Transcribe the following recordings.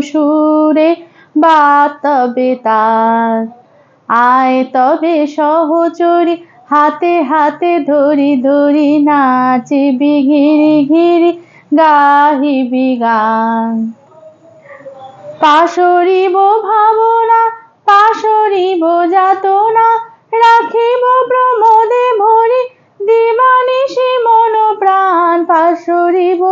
সুরে বাতবে তার। আয় তবে সহচরি, হাতে হাতে ধরি ধরি নাচিবি ঘিরি ঘিরি গাহিবি গান। পাশরিব ভাবনা পাশরিব যাতনা, রাখিব প্রমোদে ভরি, দিবানিশি মন প্রাণ পাশরিব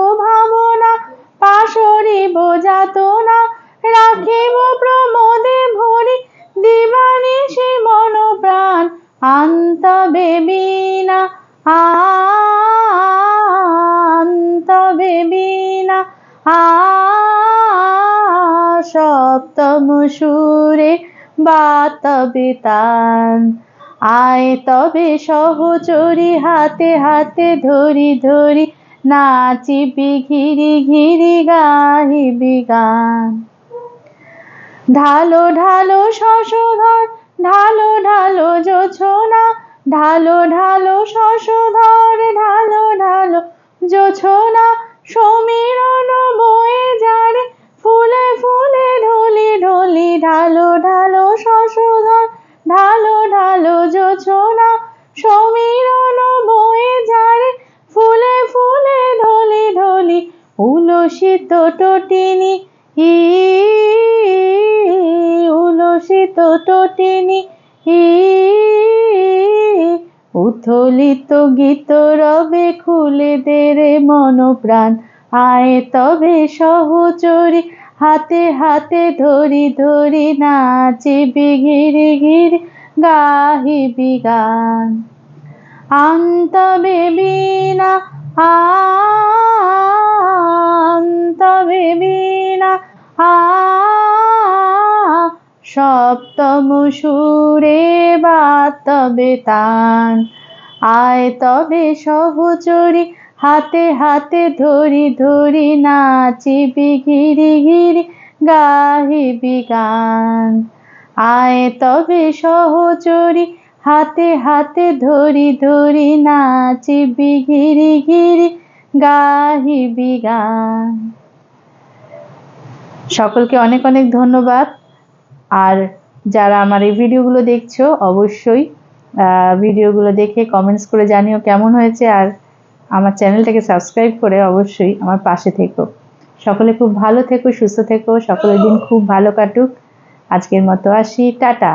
সপ্তম সুরে বাতবে তান আয় তবে সহচরি, হাতে হাতে ধরি ধরি নাচিবি ঘিরি ঘিরি গাহিবি গান। ঢালো ঢালো শশধর, ঢালো ঢালো জোছনা ঢালো ঢালো শশধর, ঢালো উলসিত টটিনি ই উলসিত টটিনি ই উথলিত গীত রবে খুলে দেরে মন প্রাণ আয় তবে সহচরি, হাতে হাতে ধরি ধরি নাচিবি ঘিরি ঘিরি গাহিবি গান। আন্তবে বিনা আন্তবে আ, সপ্তম সুরে বা তবে তান। আয় তবে সহচরি হাতে হাতে ধরি ধরি নাচিবি ঘিরি ঘিরি গাহিবি গান। আয় তবে সহচরি হাতে হাতে ধরি ধরি নাচিবি ঘিরি ঘিরি গাহিবি গান। সকলকে অনেক অনেক ধন্যবাদ। আর যারা আমার এই ভিডিওগুলো দেখছ, অবশ্যই ভিডিওগুলো দেখে কমেন্টস করে জানিও কেমন হয়েছে। আর আমার চ্যানেলটাকে সাবস্ক্রাইব করে অবশ্যই আমার পাশে থেকো। সকলে খুব ভালো থেকো, সুস্থ থেকো। সকলের দিন খুব ভালো কাটুক। আজকের মতো আসি। টাটা।